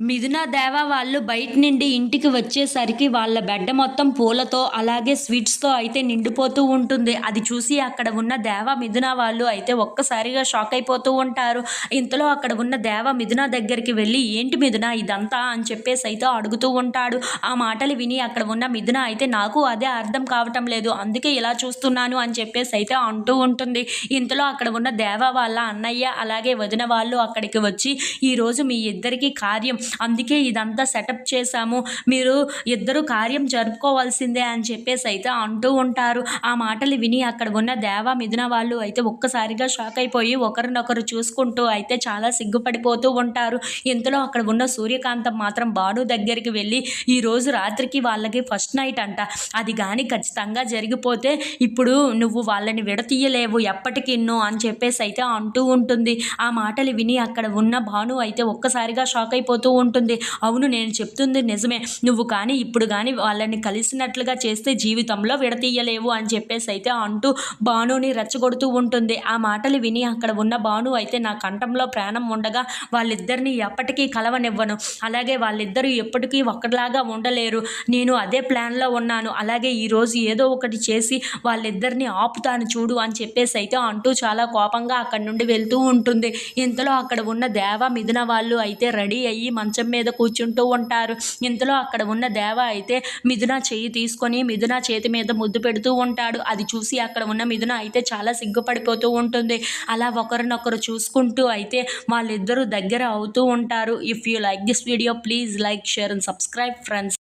మిథున దేవా వాళ్ళు బయట నుండి ఇంటికి వచ్చేసరికి వాళ్ళ బెడ్ మొత్తం పూలతో అలాగే స్వీట్స్తో అయితే నిండిపోతూ ఉంటుంది. అది చూసి అక్కడ ఉన్న దేవ మిథున వాళ్ళు అయితే ఒక్కసారిగా షాక్ అయిపోతూ ఉంటారు. ఇంతలో అక్కడ ఉన్న దేవ మిథున దగ్గరికి వెళ్ళి ఏంటి మిథున ఇదంతా? అని చెప్పేసి అయితే అడుగుతూ ఉంటాడు. ఆ మాటలు విని అక్కడ ఉన్న మిథున అయితే నాకు అదే అర్థం కావటం లేదు. అందుకే ఇలా చూస్తున్నాను అని చెప్పేసి అయితే అంటూ ఉంటుంది. ఇంతలో అక్కడ ఉన్న దేవ వాళ్ళ అన్నయ్య అలాగే వదిన వాళ్ళు అక్కడికి వచ్చి ఈరోజు మీ ఇద్దరికీ కార్యం అందుకే ఇదంతా సెటప్ చేశాము. మీరు ఇద్దరు కార్యం జరుపుకోవాల్సిందే అని చెప్పేసి అయితే అంటూ ఉంటారు. ఆ మాటలు విని అక్కడ ఉన్న దేవ మిథున వాళ్ళు అయితే ఒక్కసారిగా షాక్ అయిపోయి ఒకరినొకరు చూసుకుంటూ అయితే చాలా సిగ్గుపడిపోతూ ఉంటారు. ఇంతలో అక్కడ ఉన్న సూర్యకాంతం మాత్రం బాను దగ్గరికి వెళ్ళి ఈరోజు రాత్రికి వాళ్ళకి ఫస్ట్ నైట్ అంట. అది కానీ ఖచ్చితంగా జరిగిపోతే ఇప్పుడు నువ్వు వాళ్ళని విడతీయలేవు ఎప్పటికిన్నో అని చెప్పేసి అయితే అంటూ ఉంటుంది. ఆ మాటలు విని అక్కడ ఉన్న భాను అయితే ఒక్కసారిగా షాక్ అయిపోతూ ఉంటుంది. అవును నేను చెప్తుంది నిజమే. నువ్వు కానీ ఇప్పుడు కానీ వాళ్ళని కలిసినట్లుగా చేస్తే జీవితంలో విడతీయలేవు అని చెప్పేసి అయితే అంటూ భానుని రెచ్చగొడుతూ ఉంటుంది. ఆ మాటలు విని అక్కడ ఉన్న భాను అయితే నా కంఠంలో ప్రాణం ఉండగా వాళ్ళిద్దరిని ఎప్పటికీ కలవనివ్వను. అలాగే వాళ్ళిద్దరూ ఎప్పటికీ ఒక్కలాగా ఉండలేరు. నేను అదే ప్లాన్లో ఉన్నాను. అలాగే ఈరోజు ఏదో ఒకటి చేసి వాళ్ళిద్దరిని ఆపుతాను చూడు అని చెప్పేసి అయితే అంటూ చాలా కోపంగా అక్కడి నుండి వెళ్తూ ఉంటుంది. ఇంతలో అక్కడ ఉన్న దేవ మిథున వాళ్ళు అయితే రెడీ అయ్యి మంచం మీద కూర్చుంటూ ఉంటారు. ఇంతలో అక్కడ ఉన్న దేవ అయితే మిథున చెయ్యి తీసుకొని మిథున చేతి మీద ముద్దు పెడుతూ ఉంటాడు. అది చూసి అక్కడ ఉన్న మిథున అయితే చాలా సిగ్గుపడిపోతూ ఉంటుంది. అలా ఒకరినొకరు చూసుకుంటూ అయితే వాళ్ళిద్దరూ దగ్గర అవుతూ ఉంటారు. If you like this video please like share and subscribe friends